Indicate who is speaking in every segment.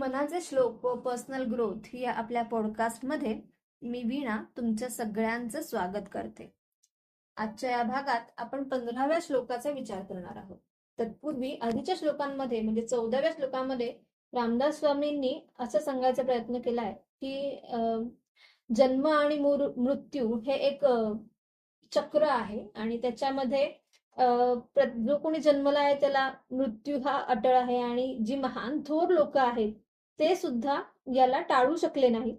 Speaker 1: मनाचे श्लोक व पर्सनल ग्रोथ या आपल्या पॉडकास्टमध्ये मी वीणा तुमच्या सगळ्यांचं स्वागत करते. आजच्या या भागात आपण पंधराव्या श्लोकाचा विचार करणार आहोत. तत्पूर्वी आधीच्या श्लोकांमध्ये म्हणजे चौदाव्या श्लोकामध्ये रामदास स्वामींनी असं सांगायचा प्रयत्न केलाय की जन्म आणि मूर- मृत्यू हे एक चक्र आहे आणि त्याच्यामध्ये जो कोणी जन्मला आहे त्याला मृत्यू हा अटळ आहे आणि जी महान थोर लोक आहेत ते सुद्धा याला टाळू शकले नाहीत.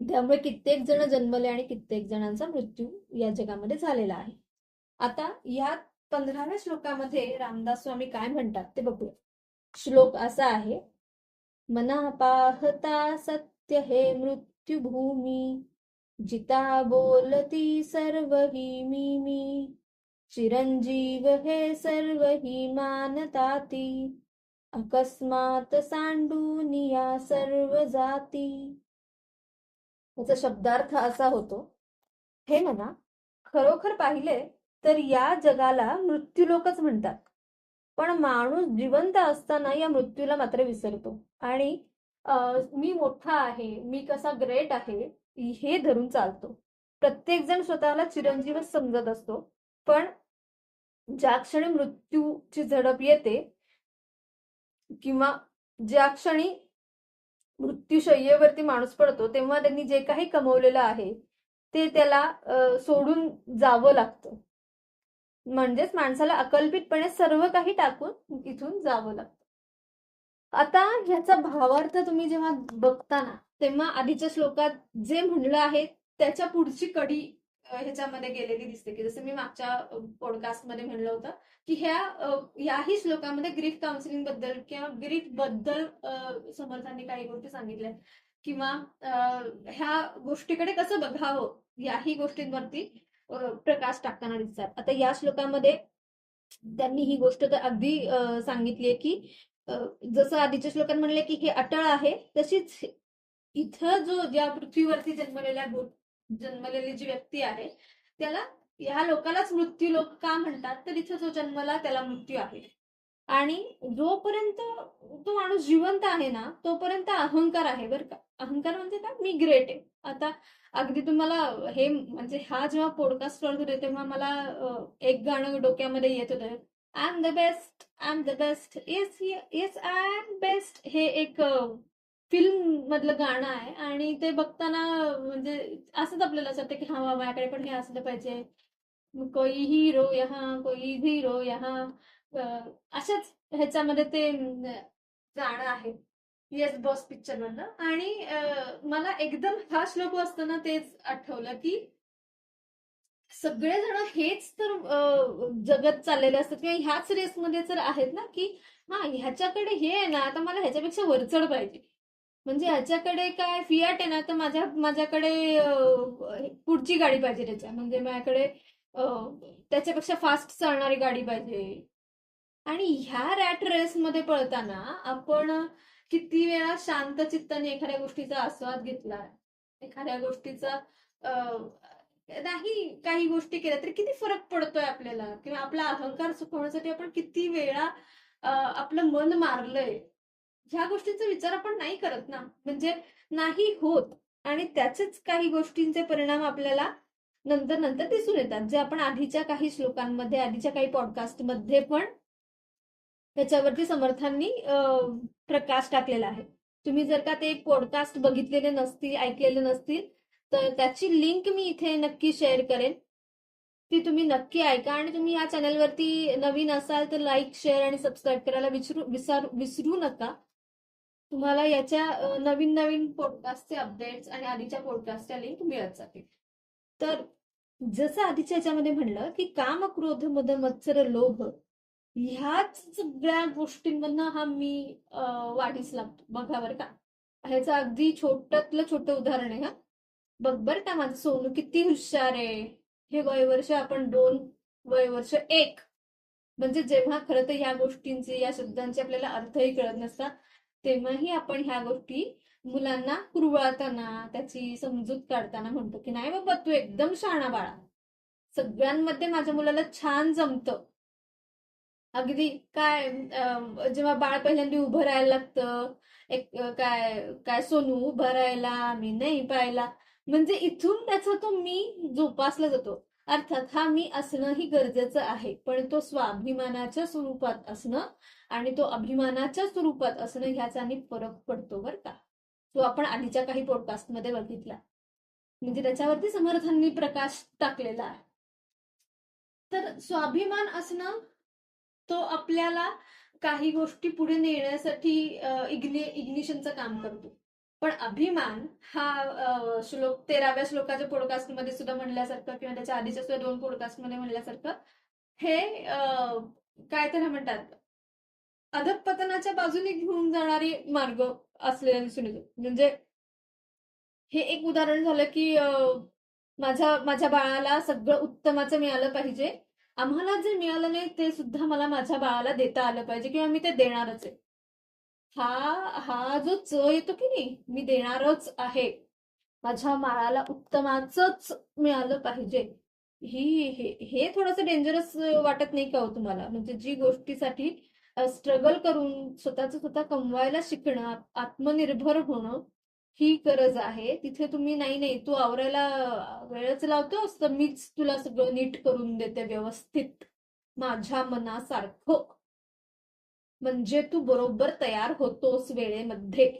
Speaker 1: त्यामुळे कित्येक जण जन्मले आणि कित्येक जणांचा मृत्यू या जगामध्ये झालेला आहे. आता या पंधराव्या श्लोकामध्ये रामदास स्वामी काय म्हणतात ते बघूया. श्लोक असा आहे मना पाहता सत्य हे मृत्युभूमी जिता बोलती सर्व ही मी मी चिरंजीव हे सर्व ही मानताती अकस्मात सांडूनिया सर्व जाती. याचा शब्दार्थ असा होतो हे म्हणा खरोखर पाहिले तर या जगाला मृत्यूलोकच म्हणतात. पण माणूस जिवंत असताना या मृत्यूला मात्र विसरतो. आणि मी मोठा आहे मी कसा ग्रेट आहे हे धरून चालतो. प्रत्येक जण स्वतःला चिरंजीवच समजत असतो. पण ज्या क्षणी मृत्यूची झडप येते किंवा ज्या क्षणी मृत्यूशय्येवरती माणूस पडतो तेव्हा त्यांनी जे काही कमवलेलं आहे ते त्याला सोडून जावं लागतं. म्हणजेच माणसाला अकल्पितपणे सर्व काही टाकून इथून जावं लागतं. आता ह्याचा भावार्थ तुम्ही जेव्हा बघता ना तेव्हा आधीच्या श्लोकात जे म्हणलं आहे त्याच्या पुढची कडी ह्याच्यामध्ये गेलेली दिसते की जसं मी मागच्या पॉडकास्टमध्ये म्हणलं होतं की ह्या याही श्लोकामध्ये ग्रीफ काउन्सिलिंगबद्दल किंवा ग्रीफबद्दल समर्थांनी काही गोष्टी सांगितल्या किंवा ह्या गोष्टीकडे कसं बघावं याही गोष्टींवरती प्रकाश टाकताना दिसतात. आता या श्लोकामध्ये त्यांनी ही गोष्ट तर अगदी सांगितली आहे की जसं आधीच्या श्लोकात म्हणले की हे अटळ आहे तशीच इथं जो ज्या पृथ्वीवरती जन्मलेल्या जन्मलेली जी व्यक्ती आहे त्याला ह्या लोकालाच मृत्यू लोक का म्हणतात? तर इथं जो जन्मला त्याला मृत्यू आहे. आणि जोपर्यंत तो माणूस जिवंत आहे ना तोपर्यंत अहंकार आहे बरं का. अहंकार म्हणजे का मी ग्रेट आहे. आता अगदी तुम्हाला हे म्हणजे हा जेव्हा पॉडकास्ट करत होते तेव्हा मला एक गाणं डोक्यामध्ये येत होतं. I am the best I am the best yes yes I am best हे एक फिल्म मधलं गाणं आहे आणि ते बघताना म्हणजे असंच आपल्याला असं वाटतं की हा वा, माझ्याकडे पण हे असलं पाहिजे. कोई हिरो यहा कोई झिरो यहा. अशाच ह्याच्यामध्ये ते गाणं आहे. येस बॉस पिक्चर मधलं. आणि मला एकदम हा श्लोक वाचताना तेच आठवलं की सगळेजण हेच तर जगत चाललेले असतात. किंवा ह्याच रेसमध्ये जर आहेत ना की हा ह्याच्याकडे हे आहे ना आता मला ह्याच्यापेक्षा वरचढ पाहिजे. म्हणजे ह्याच्याकडे काय फियाट आहे ना तर माझ्या माझ्याकडे पुढची गाडी पाहिजे त्याच्या. म्हणजे माझ्याकडे त्याच्यापेक्षा फास्ट चालणारी गाडी पाहिजे. आणि ह्या रॅट रेसमध्ये पळताना आपण किती वेळा शांत चित्ताने एखाद्या गोष्टीचा आस्वाद घेतला एखाद्या गोष्टीचा नाही काही गोष्टी केल्या तरी किती फरक पडतोय आपल्याला? किंवा आपला अहंकार सुखवण्यासाठी आपण किती वेळा आपलं मन मारलंय? ह्या गोष्टींचा विचार आपण नाही करत ना. म्हणजे नाही होत. आणि त्याचेच काही गोष्टींचे परिणाम आपल्याला नंतर नंतर दिसून येतात. जे आपण आधीच्या काही श्लोकांमध्ये आधीच्या काही पॉडकास्टमध्ये पण त्याच्यावरती समर्थांनी प्रकाश टाकलेला आहे. तुम्ही जर का ते पॉडकास्ट बघितलेले नसतील ऐकलेले नसतील तर त्याची लिंक मी इथे नक्की शेअर करेन. ती तुम्ही नक्की ऐका आणि तुम्ही या चॅनलवरती नवीन असाल तर लाईक शेअर आणि सबस्क्राईब करायला विसरू विसरू नका. तुम्हाला याच्या नवीन नवीन पॉडकास्टचे अपडेट्स आणि आधीच्या पॉडकास्टच्या लिंक मिळत जातील. तर जसं आधीच्या याच्यामध्ये म्हणलं की काम क्रोध मद मत्सर लोभ ह्याच सगळ्या गोष्टींमधनं हा मी वाढीस लागतो बघा बरं का. ह्याचं अगदी छोट्यातलं छोटं उदाहरण आहे हा. बघ बरं का माझं सोनू किती हुशार आहे. हे वयवर्ष आपण दोन वयवर्ष एक. म्हणजे जेव्हा खरं तर या गोष्टींचे या शब्दांचे आपल्याला अर्थही कळत नसतात. तेव्हाही आपण ह्या गोष्टी मुलांना कुरवाळताना त्याची समजूत काढताना म्हणतो की नाही बाबा तू एकदम शहाणा बाळा. सगळ्यांमध्ये माझ्या मुलाला छान जमतं. अगदी काय जेव्हा बाळ पहिल्यांदा उभं राहायला लागतं एक काय काय सोनू उभं राहायला मी नाही पाहायला म्हणजे इथून त्याचा तो मी जोपासला जातो. अर्थात हा मी असणंही गरजेचं आहे पण तो स्वाभिमानाच्या स्वरूपात असणं आणि तो अभिमानाच्या स्वरूपात असणं ह्याचानी फरक पडतो बरं का. तो आपण आधीच्या काही पॉडकास्टमध्ये बघितला. म्हणजे त्याच्यावरती समर्थांनी प्रकाश टाकलेला आहे. तर स्वाभिमान असणं तो आपल्याला काही गोष्टी पुढे नेण्यासाठी इग्नि इग्निशनचं काम करतो. पण अभिमान हा श्लोक तेराव्या श्लोकाच्या पॉडकास्टमध्ये सुद्धा म्हणल्यासारखं किंवा त्याच्या आधीच्या सुद्धा दोन पॉडकास्टमध्ये म्हणल्यासारखं हे काय त्याला म्हणतात? अधपतनाच्या बाजूने घेऊन जाणारी मार्ग असलेला दिसून येतो म्हणजे हे एक उदाहरण झालं की माझ्या माझ्या बाळाला सगळं उत्तमाचं मिळालं पाहिजे. आम्हाला जे मिळालं नाही ते सुद्धा मला माझ्या बाळाला देता आलं पाहिजे किंवा मी ते देणारच आहे. हा हा जो च येतो की नाही मी देणारच आहे. माझ्या बाळाला उत्तमाचंच मिळालं पाहिजे. ही हे हे थोडंसं डेंजरस वाटत नाही का हो तुम्हाला? म्हणजे जी गोष्टीसाठी स्ट्रगल करून स्वतःच स्वतः कमवायला शिकणं आत्मनिर्भर होणं ही गरज आहे. तिथे तुम्ही नाही नाही तू आवरायला वेळच लावतोस तर मीच तुला सगळं नीट करून देते व्यवस्थित माझ्या मनासारखं. म्हणजे तू बरोबर तयार होतोस वेळेमध्ये.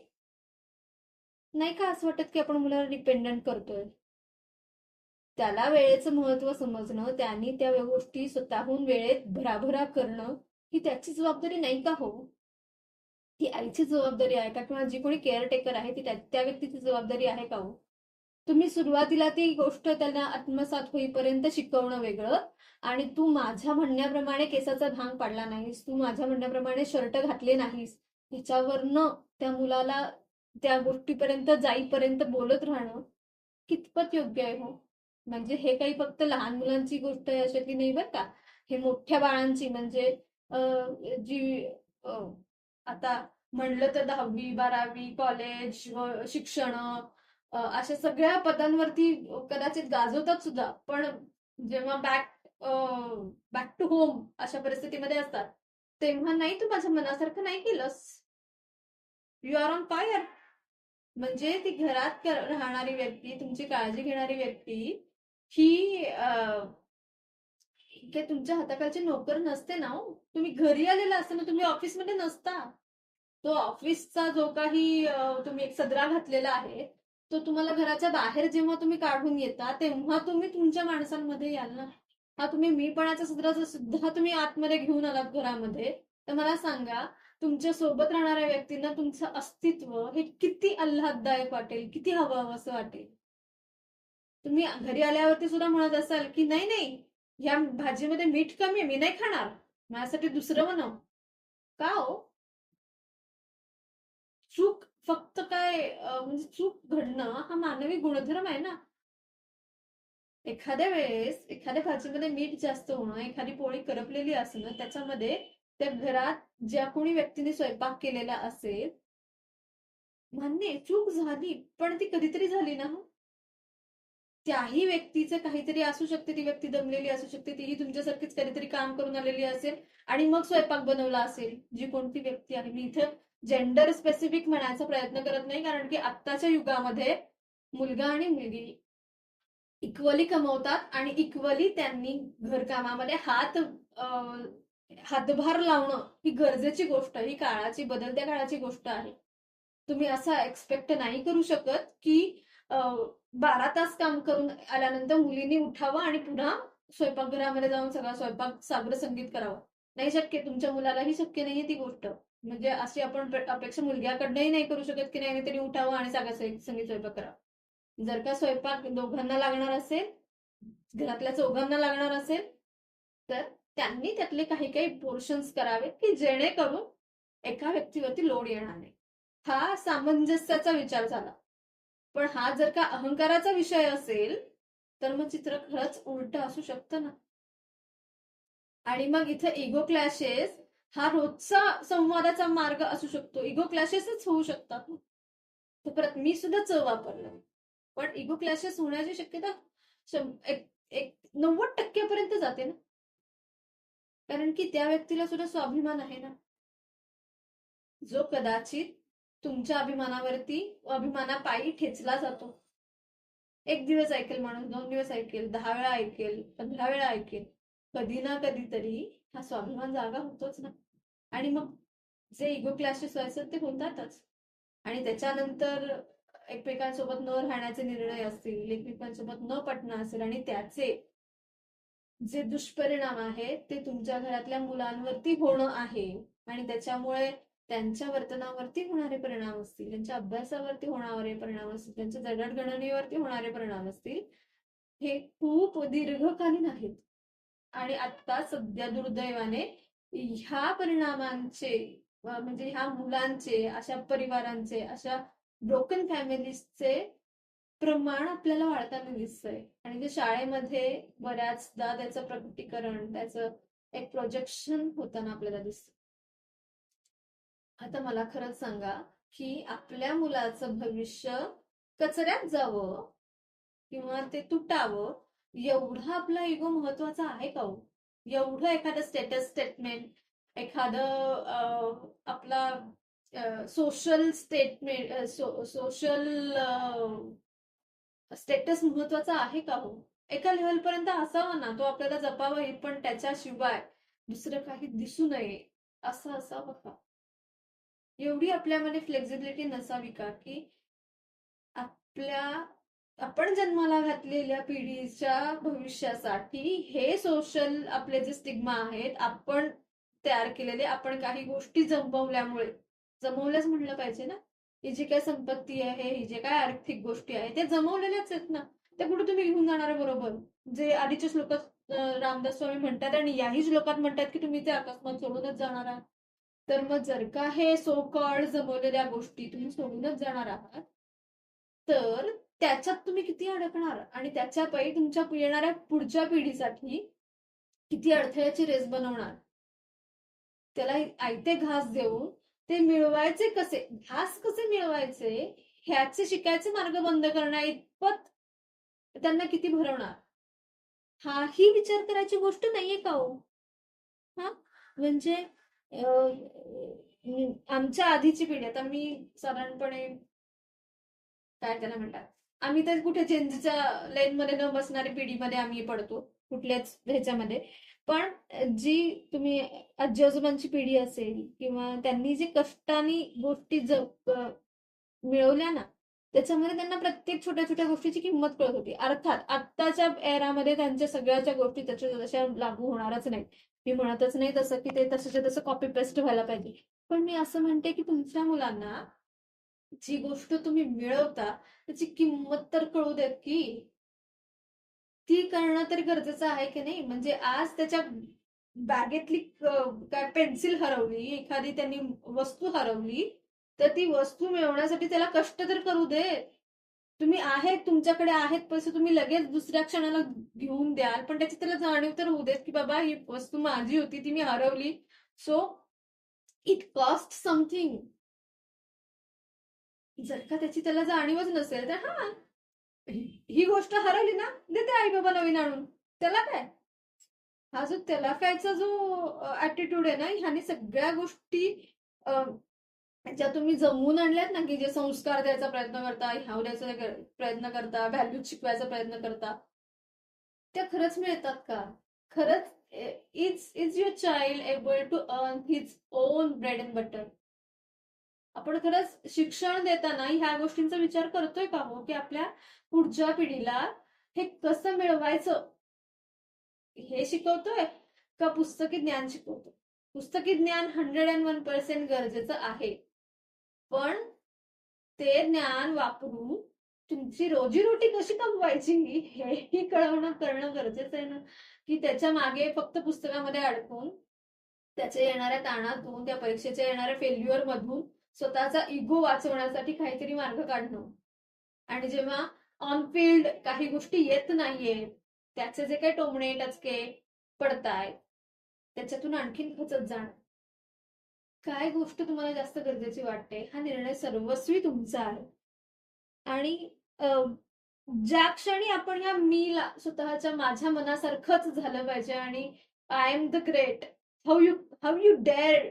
Speaker 1: नाही का असं वाटत की आपण मुलाला डिपेंडंट करतोय? त्याला वेळेचं महत्त्व समजणं त्यांनी त्या गोष्टी स्वतःहून वेळेत भराभरा करणं ही त्याची जबाबदारी नाही का हो? ती आईची जबाबदारी आहे का? किंवा जी कोणी केअरटेकर आहे ती त्या व्यक्तीची जबाबदारी आहे का हो? तुम्ही सुरुवातीला ती गोष्ट त्यांना आत्मसात होईपर्यंत शिकवणं वेगळं आणि तू माझ्या म्हणण्याप्रमाणे केसाचा भांग पाडला नाहीस तू माझ्या म्हणण्याप्रमाणे शर्ट घातले नाहीस ह्याच्यावरनं त्या मुलाला त्या गोष्टीपर्यंत जाईपर्यंत बोलत राहणं कितपत योग्य आहे हो? म्हणजे हे काही फक्त लहान मुलांची गोष्ट आहे अशातली नाही बरं का? हे मोठ्या बाळांची म्हणजे जी आता म्हणलं तर दहावी बारावी कॉलेज शिक्षण अशा सगळ्या पदांवरती कदाचित गाजवतात सुद्धा. पण जेव्हा बॅक बॅक टू होम अशा परिस्थितीमध्ये असतात तेव्हा नाही तू माझ्या मनासारखं नाही केलंस? यू आर ऑन फायर म्हणजे ती घरात राहणारी व्यक्ती तुमची काळजी घेणारी व्यक्ती ही अं, काही तुमच्या हाताखालचे नोकर नसते ना हो. तुम्ही घरी आलेला असता ना तुम्ही ऑफिसमध्ये नसता. तो ऑफिसचा जो काही तुम्ही एक सदरा घातलेला आहे तो तुम्हाला घराच्या बाहेर जेव्हा तुम्ही काढून येता तेव्हा तुम्ही तुमच्या माणसांमध्ये याल ना? हा तुम्ही मीपणाच्या सदराचा सुद्धा तुम्ही आतमध्ये घेऊन आलात घरामध्ये तर मला सांगा तुमच्यासोबत राहणाऱ्या व्यक्तींना तुमचं अस्तित्व हे किती आल्हाददायक वाटेल किती हवं असं वाटेल? तुम्ही घरी आल्यावरती सुद्धा म्हणत असाल की नाही नाही या भाजीमध्ये मीठ कमी आहे मी नाही खाणार. माझ्यासाठी दुसरं बनव. का हो? चूक फक्त काय म्हणजे चूक घडणं हा मानवी गुणधर्म आहे ना. एखाद्या वेळेस एखाद्या भाजीमध्ये मीठ जास्त होणं एखादी पोळी करपलेली असणं त्याच्यामध्ये त्या घरात ज्या कोणी व्यक्तीने स्वयंपाक केलेला असेल मान्य चूक झाली पण ती कधीतरी झाली ना हो. त्याही व्यक्तीचं काहीतरी असू शकते ती व्यक्ती दमलेली असू शकते तीही तुमच्यासारखीच काहीतरी काम करून आलेली असेल आणि मग स्वयंपाक बनवला असेल जी कोणती व्यक्ती आहे. मी इथं जेंडर स्पेसिफिक म्हणायचा प्रयत्न करत नाही कारण की आत्ताच्या युगामध्ये मुलगा आणि मुलगी इक्वली कमवतात आणि इक्वली त्यांनी घरकामामध्ये हात हातभार लावणं ही गरजेची गोष्ट ही काळाची बदलत्या काळाची गोष्ट आहे. तुम्ही असं एक्सपेक्ट नाही करू शकत की बारा तास काम करून आल्यानंतर मुलींनी उठावं आणि पुन्हा स्वयंपाकघरामध्ये जाऊन सगळा स्वयंपाक सागर संगीत करावं. नाही शक्य तुमच्या मुलालाही शक्य नाहीये ती गोष्ट. म्हणजे अशी आपण अपेक्षा मुलग्याकडनंही नाही करू शकत की नाही तरी त्यांनी उठावं आणि सागर संगीत स्वयंपाक करावा. जर का स्वयंपाक दोघांना लागणार असेल घरातल्या चौघांना लागणार असेल तर त्यांनी त्यातले काही काही पोर्शन्स करावे की जेणेकरून एका व्यक्तीवरती लोड येणार नाही. हा सामंजस्याचा विचार झाला. पण हा जर का अहंकाराचा विषय असेल तर मग चित्र खरंच उलट असू शकतं ना? आणि मग इथं इगो क्लॅशेस हा रोजचा संवादाचा मार्ग असू शकतो. इगो क्लॅशेसच होऊ शकतात तर परत मी सुद्धा च वापरलं. पण इगो क्लॅशेस होण्याची शक्यता एक एक नव्वद टक्क्यापर्यंत जाते ना? कारण की त्या व्यक्तीला सुद्धा स्वाभिमान आहे ना? जो कदाचित तुमच्या अभिमानावरती अभिमानापायी ठेचला जातो. एक दिवस ऐकेल माणूस दोन दिवस ऐकेल दहा वेळा ऐकेल पंधरा वेळा ऐकेल कधी ना कधीतरी हा स्वाभिमान जागा होतोच ना. आणि मग जे इगो क्लासेस व्हायचं ते होतातच. आणि त्याच्यानंतर एकमेकांसोबत न राहण्याचे निर्णय असतील एकमेकांसोबत न पटणं असेल आणि त्याचे जे दुष्परिणाम आहेत ते तुमच्या घरातल्या मुलांवरती होणं आहे. आणि त्याच्यामुळे त्यांच्या वर्तनावरती होणारे परिणाम असतील त्यांच्या अभ्यासावरती होणारे परिणाम असतील त्यांच्या जडणघडणीवरती होणारे परिणाम असतील हे खूप दीर्घकालीन आहेत. आणि आता सध्या दुर्दैवाने ह्या परिणामांचे म्हणजे ह्या मुलांचे अशा परिवारांचे अशा ब्रोकन फॅमिलीजचे प्रमाण आपल्याला वाढताना दिसतंय. आणि ते शाळेमध्ये बऱ्याचदा त्याचं प्रकटीकरण त्याचं एक प्रोजेक्शन होताना आपल्याला दिसतं आता मला खरंच सांगा की आपल्या मुलाचं भविष्य कचऱ्यात जावं किंवा ते तुटावं एवढा आपला इगो महत्त्वाचा आहे का हो? एवढं एखादं स्टेटस स्टेटमेंट एखादं आपला सोशल स्टेटमेंट सोशल स्टेटस महत्त्वाचा आहे का हो? एका लेवल पर्यंत असावा ना तो आपल्याला जपावाही पण त्याच्याशिवाय दुसरं काही दिसू नये असं असावं का? एवढी आपल्यामध्ये फ्लेक्झिबिलिटी नसावी का? की आपल्या आपण जन्माला घातलेल्या पिढीच्या भविष्यासाठी हे सोशल आपले जे स्टिग्मा आहेत आपण तयार केलेले आपण काही गोष्टी जमवल्यामुळे जमवल्याच म्हणलं पाहिजे ना? ही जी काय संपत्ती आहे ही जे काय आर्थिक गोष्टी आहे ते जमवलेल्याच आहेत ना? ते कुठे तुम्ही घेऊन जाणार बरोबर? जे आधीचे श्लोक रामदास स्वामी म्हणतात आणि याही श्लोकात म्हणतात की तुम्ही ते अकस्मात सोडूनच जाणार आहात. तर मग जर का हे सोकळ जमवलेल्या गोष्टी तुम्ही सोडूनच जाणार आहात तर त्याच्यात तुम्ही किती अडकणार? आणि त्याच्या पै तुमच्या येणाऱ्या पुढच्या पिढीसाठी किती अडथळ्याची रेस बनवणार? त्याला आयते घास देऊन ते मिळवायचे कसे? घास कसे मिळवायचे? ह्याचे शिकायचे मार्ग बंद करण्या इतपत त्यांना किती भरवणार? हा ही विचार करायची गोष्ट नाहीये का हो? हा? म्हणजे आमच्या आधीची पिढी आता मी साधारणपणे काय त्याला म्हणतात? आम्ही तर कुठे चेंजच्या लाईन मध्ये न बसणारी पिढीमध्ये आम्ही पडतो कुठल्याच ह्याच्यामध्ये. पण जी तुम्ही आजी आजोबांची पिढी असेल किंवा त्यांनी जे कष्टाने गोष्टी जग मिळवल्या ना त्याच्यामध्ये त्यांना प्रत्येक छोट्या छोट्या गोष्टीची किंमत कळत होती. अर्थात आत्ताच्या एरामध्ये त्यांच्या सगळ्याच्या गोष्टी त्याच्या तशा लागू होणारच नाही मी म्हणतच नाही तसं की ते तसंच्या तसं कॉपी पेस्ट व्हायला पाहिजे. पण मी असं म्हणते की तुमच्या मुलांना जी गोष्ट तुम्ही मिळवता त्याची किंमत तर कळू देत की ती करणं तरी गरजेचं आहे की नाही? म्हणजे आज त्याच्या बॅगेतली काय पेन्सिल हरवली एखादी त्यांनी वस्तू हरवली तर ती वस्तू मिळवण्यासाठी त्याला कष्ट तर करू दे तुम्ही आहेत तुमच्याकडे आहेत पैसे तुम्ही लगेच दुसऱ्या क्षणाला घेऊन द्याल. पण त्याची त्याला जाणीव तर होऊ देत की बाबा ही वस्तू माझी होती ती मी हरवली. सो इट कॉस्ट समथिंग जर का त्याची त्याला जाणीवच नसेल तर हा ही गोष्ट हरवली ना देते आई बाबा नवीन आणून. त्याला काय? हा जो त्याला कायचा जो ऍटिट्यूड आहे ना ह्याने सगळ्या गोष्टी ज्या तुम्ही जमवून आणल्यात ना की जे संस्कार द्यायचा प्रयत्न करता ह्यावण्याचा प्रयत्न करता व्हॅल्यू शिकवायचा प्रयत्न करता त्या खरंच मिळतात का? खरंच is is your child able to earn his own bread and butter आपण खरंच शिक्षण देताना ह्या गोष्टींचा विचार करतोय का हो? की आपल्या पुढच्या पिढीला हे कसं मिळवायचं? हे शिकवतोय का पुस्तकी ज्ञान शिकवतोय? पुस्तकी ज्ञान हंड्रेड अँड वन पर्सेंट गरजेचं आहे. पण ते ज्ञान वापरून तुमची रोजीरोटी कशी कमवायची हेही कळवणं करणं गरजेचं आहे ना? की त्याच्यामागे फक्त पुस्तकामध्ये अडकून त्याच्या येणाऱ्या ताणातून त्या परीक्षेच्या येणाऱ्या फेल्युअर मधून स्वतःचा इगो वाचवण्यासाठी काहीतरी मार्ग काढणं. आणि जेव्हा ऑन फील्ड काही गोष्टी येत नाहीये त्याचे जे काही टोमणे टचके पडतायत त्याच्यातून आणखीन खचत जाणं. काय गोष्ट तुम्हाला जास्त गरजेची वाटते? हा निर्णय सर्वस्वी तुमचा आहे. आणि ज्या क्षणी आपण ह्या मीला स्वतःच्या माझ्या मनासारखंच झालं पाहिजे आणि I am the great how you how you dare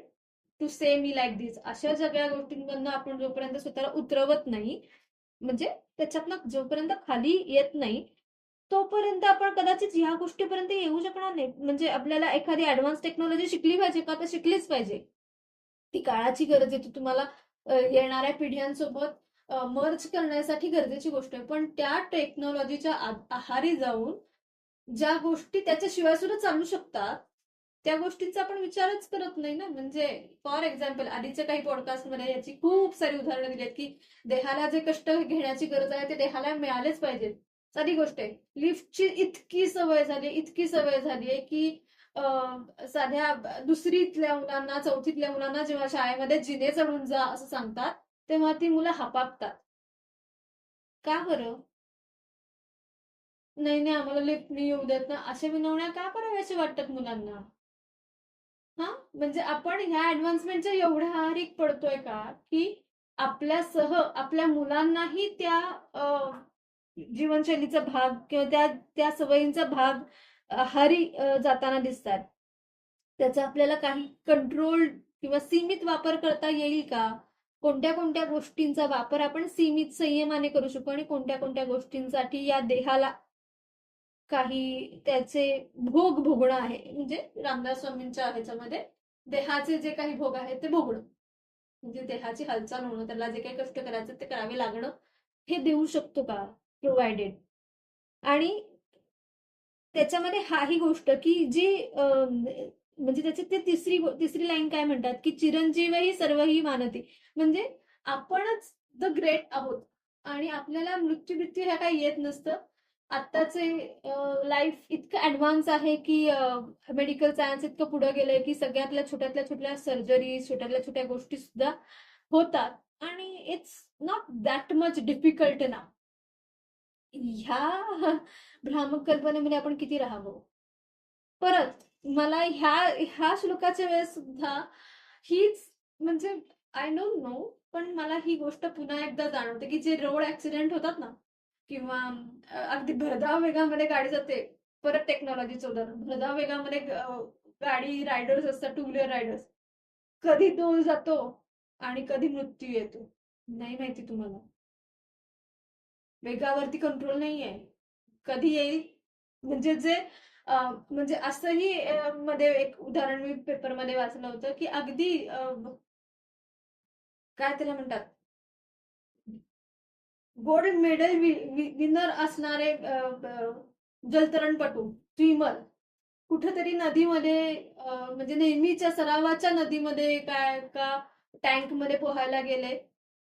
Speaker 1: to say me like this अशा सगळ्या गोष्टींमधनं आपण जोपर्यंत स्वतःला उतरवत नाही म्हणजे त्याच्यातनं जोपर्यंत खाली येत नाही तोपर्यंत आपण कदाचित ह्या गोष्टीपर्यंत येऊ शकणार नाही. म्हणजे आपल्याला एखादी ऍडव्हान्स टेक्नॉलॉजी शिकली पाहिजे का? तर शिकलीच पाहिजे. ती काळाची गरज आहे. ती तुम्हाला येणाऱ्या पिढ्यांसोबत मर्ज करण्यासाठी गरजेची गोष्ट आहे. पण त्या टेक्नॉलॉजीच्या आहारी जाऊन ज्या गोष्टी त्याच्याशिवाय सुद्धा चालू शकतात त्या गोष्टींचा आपण विचारच करत नाही ना. म्हणजे फॉर एक्झाम्पल आधीच्या काही पॉडकास्टमध्ये याची खूप सारी उदाहरणं दिली आहेत की देहाला जे कष्ट घेण्याची गरज आहे ते देहाला मिळालेच पाहिजेत. साधी गोष्ट आहे. लिफ्टची इतकी सवय झाली इतकी सवय झाली आहे की साध्या दुसरीतल्या मुलांना चौथीतल्या मुलांना जेव्हा शाळेमध्ये जिने चढून जा असं सांगतात तेव्हा ती मुलं हापापतात. का बरं? नाही नाही आम्हाला लिफ्टनी येऊ देत ना. अशा विनवण्या का कराव्याशा वाटतात मुलांना? हा? म्हणजे आपण ह्या ऍडव्हान्समेंटच्या एवढ्या हारीक पडतोय का की आपल्यासह आपल्या मुलांनाही त्या अं, जीवनशैलीचा भाग किंवा त्या त्या सवयींचा भाग आहारी जाताना दिसतात. त्याचा आपल्याला काही कंट्रोल किंवा सीमित वापर करता येईल का? कोणत्या कोणत्या गोष्टींचा वापर आपण सीमित संयमाने करू शकतो आणि कोणत्या कोणत्या गोष्टींसाठी या देहाला काही त्याचे भोग भोगणं आहे? म्हणजे रामदास स्वामींच्या ह्याच्यामध्ये देहाचे जे काही भोग आहेत ते भोगणं. म्हणजे देहाची हालचाल होणं त्याला जे काही कष्ट करायचं ते करावे लागणं हे देऊ शकतो का? प्रोव्हायडेड आणि त्याच्यामध्ये हाही गोष्ट की जी म्हणजे त्याची ते तिसरी तिसरी लाईन काय म्हणतात की चिरंजीवही सर्वही मानते. म्हणजे आपणच द ग्रेट आहोत आणि आपल्याला मृत्यू मृत्यू ह्या काही येत नसतं. आत्ताचे लाईफ इतकं ऍडव्हान्स आहे की मेडिकल सायन्स इतकं पुढे गेलंय की सगळ्यातल्या छोट्यातल्या छोट्या सर्जरी छोट्यातल्या छोट्या गोष्टी सुद्धा होतात. आणि it's not that much difficult ना ह्या भ्रामक कल्पनेमध्ये आपण किती राहावं? परत मला ह्या ह्या श्लोकाच्या वेळेस सुद्धा हीच म्हणजे आय डोंट नो पण मला ही गोष्ट पुन्हा एकदा जाणवते की जे रोड ऍक्सिडेंट होतात ना किंवा अगदी भरधाव वेगामध्ये गाडी जाते परत टेक्नॉलॉजीचं उदाहरण भरधाव वेगामध्ये गाडी रायडर्स असतात टू व्हीलर रायडर्स कधी दोन जातो आणि कधी मृत्यू येतो. नाही माहिती तुम्हाला. वेगावरती कंट्रोल नाहीये. कधी येईल? म्हणजे जे म्हणजे असंही मध्ये एक उदाहरण मी पेपरमध्ये वाचलं होतं की अगदी काय त्याला म्हणतात? गोल्ड मेडल विनर असणारे जलतरणपटू स्विमर कुठेतरी नदीमध्ये म्हणजे नेहमीच्या सरावाच्या नदीमध्ये काय का टँकमध्ये पोहायला गेले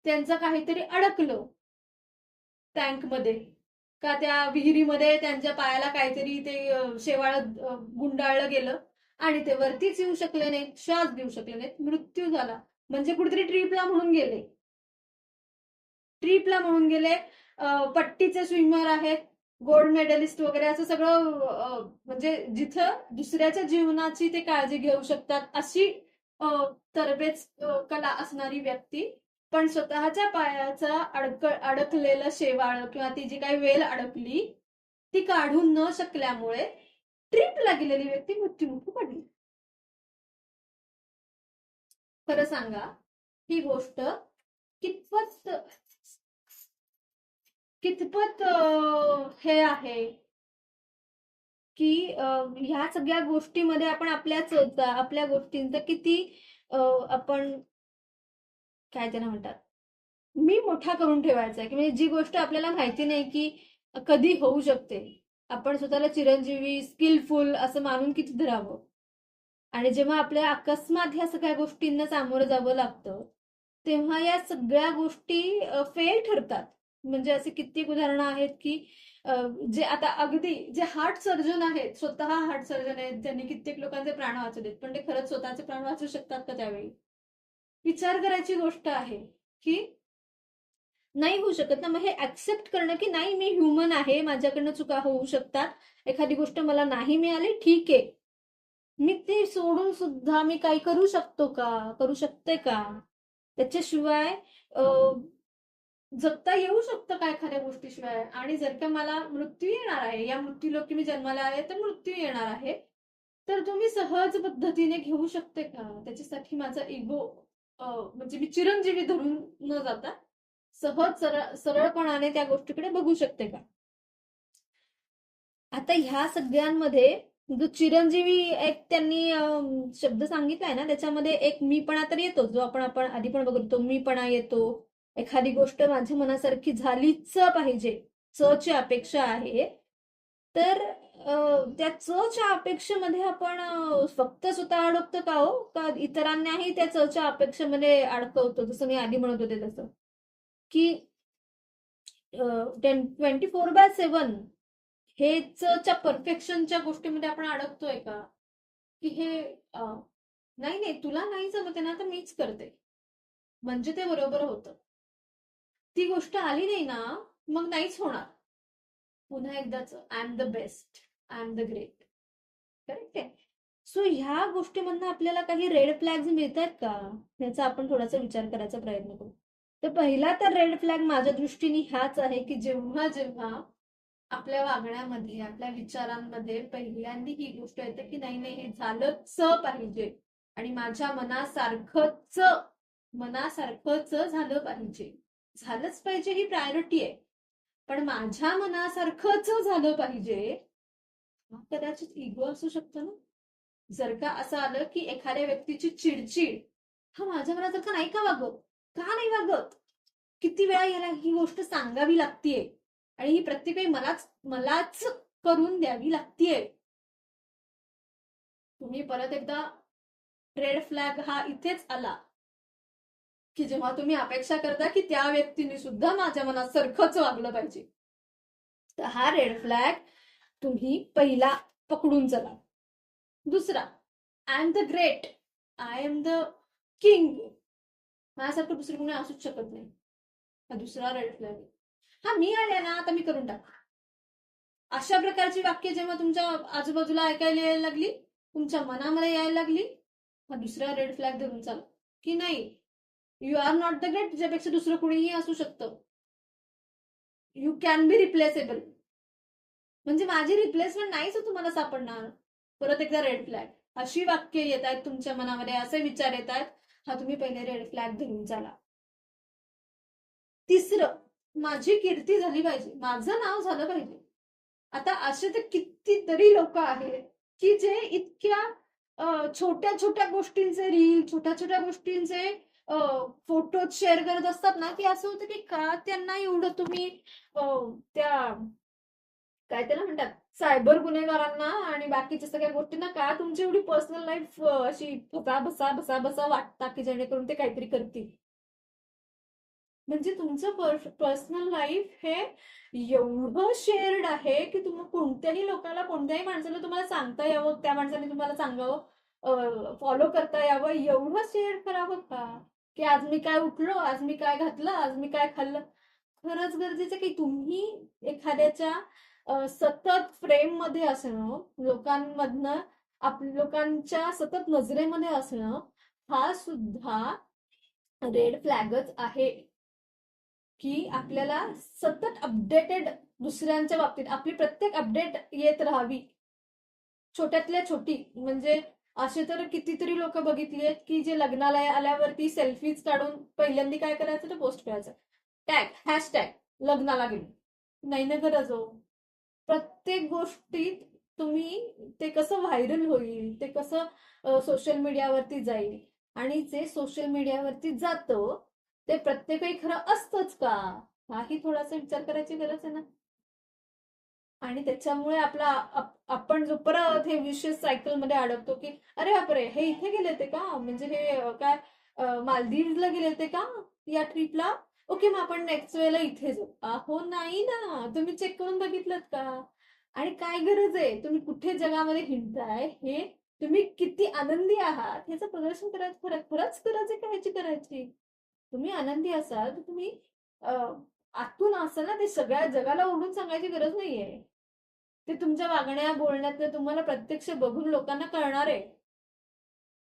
Speaker 1: त्यांचं काहीतरी अडकलं. टँकमध्ये. का त्या विहिरीमध्ये त्यांच्या पायाला काहीतरी ते शेवाळ गुंडाळलं गेलं आणि ते वरतीच येऊ शकले नाहीत श्वास घेऊ शकले नाहीत मृत्यू झाला. म्हणजे कुठेतरी ट्रिपला म्हणून गेले. ट्रिपला म्हणून गेले. पट्टीचे स्विमर आहेत गोल्ड मेडलिस्ट वगैरे असं सगळं म्हणजे जिथं दुसऱ्याच्या जीवनाची ते काळजी घेऊ शकतात अशी तरबेज कला असणारी व्यक्ती पण स्वतःच्या पायाचा अडक अडकलेलं शेवाळ किंवा ती जी काही वेल अडकली ती काढून न शकल्यामुळे ट्रिपला गेलेली व्यक्ती मृत्यूमुखी पडली. खरं सांगा ही गोष्ट कितपत कितपत हे आहे की ह्या सगळ्या गोष्टीमध्ये आपण आपल्याच आपल्या गोष्टींचा किती आपण काय त्यांना म्हणतात? मी मोठा करून ठेवायचा आहे की म्हणजे जी गोष्ट आपल्याला माहिती नाही की कधी होऊ शकते आपण स्वतःला चिरंजीवी स्किलफुल असं मानून किती धरावं? आणि जेव्हा आपल्या अकस्मात ह्या सगळ्या गोष्टींना सामोरं जावं लागतं तेव्हा या सगळ्या गोष्टी फेल ठरतात. म्हणजे असे कित्येक उदाहरणं आहेत की जे आता अगदी जे हार्ट सर्जन आहेत स्वतः हार्ट सर्जन आहेत ज्यांनी कित्येक लोकांचे प्राण वाचवलेत पण ते खरंच स्वतःचे प्राण वाचवू शकतात का त्यावेळी? विचार करायची गोष्ट आहे की नाही होऊ शकत ना. मग हे ऍक्सेप्ट करणं की नाही मी ह्युमन आहे माझ्याकडनं चुका होऊ शकतात. एखादी गोष्ट मला नाही मिळाली ठीक आहे. मी ते सोडून सुद्धा मी काही करू शकतो का? करू शकते का? त्याच्याशिवाय जगता येऊ शकतं का एखाद्या गोष्टीशिवाय? आणि जर का मला मृत्यू येणार आहे या मृत्यूलोकी मी जन्माला आहे तर मृत्यू येणार आहे. तर तुम्ही सहज पद्धतीने घेऊ शकते का? त्याच्यासाठी माझा इगो म्हणजे मी चिरंजीवी धरून न जाता सहज सरळ सरळपणाने त्या गोष्टीकडे बघू शकते का? आता ह्या सगळ्यांमध्ये जो चिरंजीवी एक त्यांनी शब्द सांगितलाय ना त्याच्यामध्ये एक मीपणा तर येतो जो आपण आपण आधी पण बघतो मीपणा येतो. एखादी गोष्ट माझ्या मनासारखी झालीच पाहिजे. च ची अपेक्षा आहे. तर त्या चच्या च्या अपेक्षेमध्ये आपण फक्त स्वतः अडकतो का हो? का इतरांनाही त्या चच्या च्या अपेक्षेमध्ये अडकवतो? जसं मी आधी म्हणत होते तसं. की ट्वेंटी फोर बाय सेवन हे च्या परफेक्शनच्या गोष्टीमध्ये आपण अडकतोय का? की हे नाही नाही तुला नाही जमते ना तर मीच करते. म्हणजे ते बरोबर होतं. ती गोष्ट आली नाही ना मग नाहीच होणार. पुन्हा एकदाच I am the best I am the great correct आहे. सो ह्या गोष्टीमधनं आपल्याला काही रेड फ्लॅग्स मिळतात का? याचा आपण थोडासा विचार करायचा प्रयत्न करू. तर पहिला तर रेड फ्लॅग माझ्या दृष्टीने ह्याच आहे की जेव्हा जेव्हा आपल्या वागण्यामध्ये आपल्या विचारांमध्ये पहिल्यांदा ही गोष्ट येते की नाही नाही हे झालंच पाहिजे आणि माझ्या मनासारखंच मनासारखंच झालं पाहिजे. झालंच पाहिजे ही प्रायोरिटी आहे. पण माझ्या मनासारखंच झालं पाहिजे. कदाचित इगो असू शकतो ना? जर का असं आलं की एखाद्या व्यक्तीची चिडचिड हा माझ्या मनासारखं नाही का वागत? का नाही वागत? किती वेळा याला ही गोष्ट सांगावी लागतीये आणि ही प्रत्येक वेळी मलाच मलाच करून द्यावी लागतीये. तुम्ही परत एकदा रेड फ्लॅग हा इथेच आला. की जेव्हा तुम्ही अपेक्षा करता की त्या व्यक्तीने सुद्धा माझ्या मनात सारखंच वागलं पाहिजे तर हा रेड फ्लॅग तुम्ही पहिला पकडून चला. दुसरा I am the great I am the king माझ्यासारखं दुसरं कोणी असूच शकत नाही. हा दुसरा रेड फ्लॅग हा मी आले ना आता मी करून टाक अशा प्रकारची वाक्य जेव्हा तुमच्या आजूबाजूला ऐकायला यायला लागली तुमच्या मनामध्ये यायला लागली हा दुसरा रेड फ्लॅग धरून चाल. की नाही you are not the great तुझ्यापेक्षा दुसरं कुणीही असू शकतं. यू कॅन बी रिप्लेसेबल म्हणजे माझी रिप्लेसमेंट नाहीच तुम्हाला सापडणार. परत एकदा रेड फ्लॅग अशी वाक्य येत आहेत तुमच्या मनामध्ये असे विचार येत आहेत. हा तुम्ही पहिले रेड फ्लॅग धरून चाला. तिसरं माझी कीर्ती झाली पाहिजे. माझं नाव झालं पाहिजे. आता असे तर कितीतरी लोक आहेत की जे इतक्या छोट्या छोट्या गोष्टींचे रील छोट्या छोट्या गोष्टींचे फोटो शेअर करत असतात ना की असं होतं की का त्यांना एवढं तुम्ही त्या काय त्याला म्हणतात सायबर गुन्हेगारांना आणि बाकीच्या सगळ्या गोष्टींना का तुमची एवढी पर्सनल लाईफ अशी बसा बसा बसा बसा वाटता की जेणेकरून ते काहीतरी करतील? म्हणजे तुमचं पर्सनल लाईफ हे एवढं शेअर्ड आहे की तुम्ही कोणत्याही लोकांना कोणत्याही माणसाला तुम्हाला सांगता यावं त्या माणसाने तुम्हाला सांगावं फॉलो करता यावं एवढं शेअर करावं का? की आज मी काय उठलो आज मी काय घातलं आज मी काय खाल्लं? खरंच गरजेचं की तुम्ही एखाद्याच्या सतत फ्रेममध्ये असणं लोकांमधनं आप लोकांच्या सतत नजरेमध्ये असणं हा सुद्धा रेड फ्लॅगच आहे. की आपल्याला सतत अपडेटेड दुसऱ्यांच्या बाबतीत आपली प्रत्येक अपडेट येत राहावी. छोट्यातल्या छोटी म्हणजे असे तर कितीतरी लोक बघितली आहेत की जे लग्नाला आल्यावरती सेल्फीज काढून पहिल्यांदा काय करायचं तर पोस्ट करायचं. टॅग हॅश टॅग लग्नाला गेलो. नाही ना गरज हो. प्रत्येक गोष्टीत तुम्ही ते कसं व्हायरल होईल ते कसं सोशल मीडियावरती जाईल आणि जे सोशल मीडियावरती जातं ते प्रत्येकही खरं असतंच का? हाही थोडासा विचार करायची गरज आहे ना. आणि त्याच्यामुळे आपला आपण जो परत हे विशेष सायकलमध्ये अडकतो की अरे बापरे हे इथे गेले होते का? म्हणजे हे काय मालदीवला गेले होते का या ट्रिपला ओके मग आपण नेक्स्ट वेळेला इथे जाऊ. हो नाही ना. तुम्ही चेक करून बघितलं का? आणि काय गरज आहे? तुम्ही कुठे जगामध्ये हिंडताय? हे तुम्ही किती आनंदी आहात? ह्याचं प्रदर्शन करायचं खरं खरंच गरज आहे का ह्याची करायची? तुम्ही आनंदी असाल तर तुम्ही आतून असाल ना ते सगळ्या जगाला ओढून सांगायची गरज नाहीये. ते तुमच्या वागण्या बोलण्यात तुम्हाला प्रत्यक्ष बघून लोकांना कळणार आहे.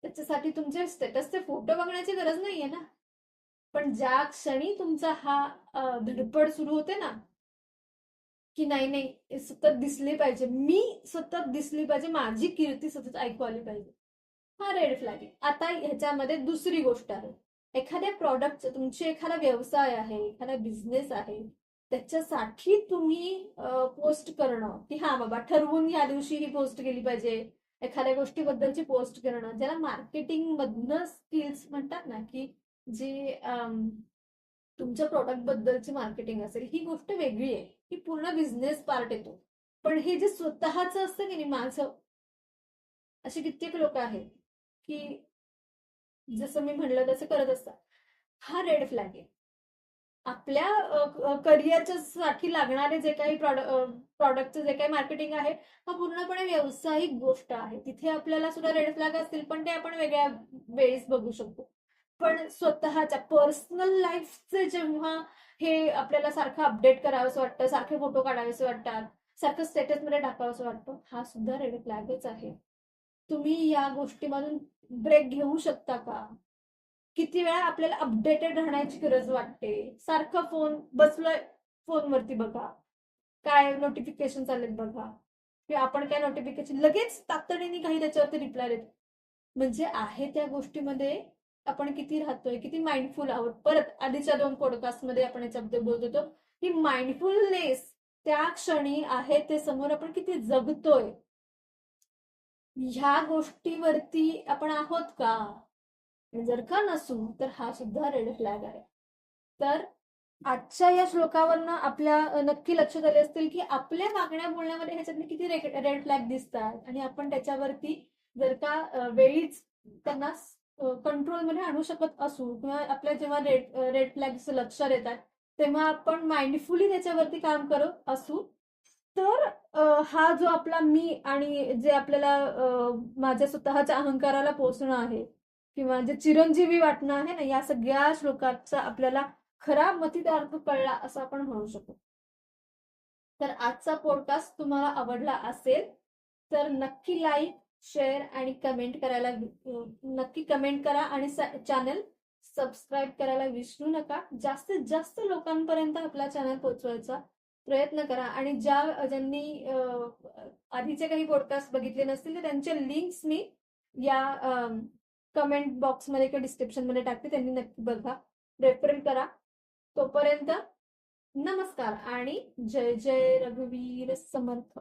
Speaker 1: त्याच्यासाठी तुमचे स्टेटसचे फोटो बघण्याची गरज नाहीये ना. पण ज्या क्षणी तुमचा हा धडपड सुरू होते ना की नाही नाही सतत दिसली पाहिजे. मी सतत दिसली पाहिजे. माझी कीर्ती सतत ऐकू आली पाहिजे. हा रेड फ्लॅग आहे. आता ह्याच्यामध्ये दुसरी गोष्ट आहे. एखाद्या प्रॉडक्टचं तुमची एखादा व्यवसाय आहे एखादा बिझनेस आहे त्याच्यासाठी तुम्ही पोस्ट करणं. की हा बाबा ठरवून या दिवशी ही पोस्ट केली पाहिजे. एखाद्या गोष्टीबद्दलची पोस्ट करणं. ज्याला मार्केटिंग मधनं स्किल्स म्हणतात ना की जे तुमच्या प्रॉडक्ट बद्दलची मार्केटिंग असेल ही गोष्ट वेगळी आहे. ही पूर्ण बिझनेस पार्ट येतो. पण हे जे स्वतःच असतं की नाही माझं असे कित्येक लोक आहेत की जसं मी म्हणलं तसं करत असतात. हा रेड फ्लॅग आहे. आपल्या करिअरच्या साठी लागणारे जे काही प्रॉडक्टचं जे काही मार्केटिंग आहे हा पूर्णपणे व्यावसायिक गोष्ट आहे. तिथे आपल्याला सुद्धा रेड फ्लॅग असतील पण ते आपण वेगळ्या वेळेस बघू शकतो. पण स्वतःच्या पर्सनल लाईफचे जेव्हा हे आपल्याला सारखं अपडेट करावंसं वाटतं सारखे फोटो काढावेसे वाटतात सारखं स्टेटसमध्ये टाकावंसं वाटतं हा सुद्धा रेड फ्लॅगच आहे. तुम्ही या गोष्टीमधून ब्रेक घेऊ शकता का? किती वेळा आपल्याला अपडेटेड राहण्याची गरज वाटते. सारखं फोन बसलोय फोनवरती बघा. काय नोटिफिकेशन चालेत बघा. किंवा आपण काय नोटिफिकेशन लगेच तातडीने काही त्याच्यावरती रिप्लाय देतो. म्हणजे आहे त्या गोष्टीमध्ये आपण किती राहतोय किती माइंडफुल आहोत. परत आधीच्या दोन पॉडकास्टमध्ये आपण याच्याबद्दल बोलत होतो. की माइंडफुलनेस त्या क्षणी आहे ते समोर आपण किती जगतोय. ह्या गोष्टीवरती आपण आहोत का? आणि जर का नसू तर हा सुद्धा रेड फ्लॅग आहे. तर आजच्या या श्लोकावरनं आपल्या नक्की लक्षात आले असतील की आपल्या मागण्या बोलण्यामध्ये ह्याच्यातले किती रेड फ्लॅग दिसतात. आणि आपण त्याच्यावरती जर का वेळीच त्यांना कंट्रोलमध्ये आणू शकत असू किंवा आपल्या जेव्हा रेड रेड फ्लॅग लक्षात येतात तेव्हा आपण माइंडफुली त्याच्यावरती काम करत असू. तर हा जो आपला मी आणि जे आपल्याला माझ्या स्वतःच्या अहंकाराला पोचणं आहे किंवा जे चिरंजीवी वाटणं आहे ना या सगळ्या श्लोकाचा आपल्याला खरा मतीचा अर्थ कळला असं आपण म्हणू शकतो. तर आजचा पॉडकास्ट तुम्हाला आवडला असेल तर नक्की लाईक शेअर आणि कमेंट करायला नक्की कमेंट करा आणि चॅनल सबस्क्राईब करायला विसरू नका. जास्तीत जास्त लोकांपर्यंत आपला चॅनल पोहोचवायचा प्रयत्न करा आणि ज्या ज्यांनी आधीचे काही पॉडकास्ट बघितले नसतील तर त्यांचे लिंक्स मी या कमेंट बॉक्समध्ये किंवा डिस्क्रिप्शनमध्ये टाकते त्यांनी नक्की बघा. रेफरल करा. तोपर्यंत नमस्कार आणि जय जय रघुवीर समर्थ.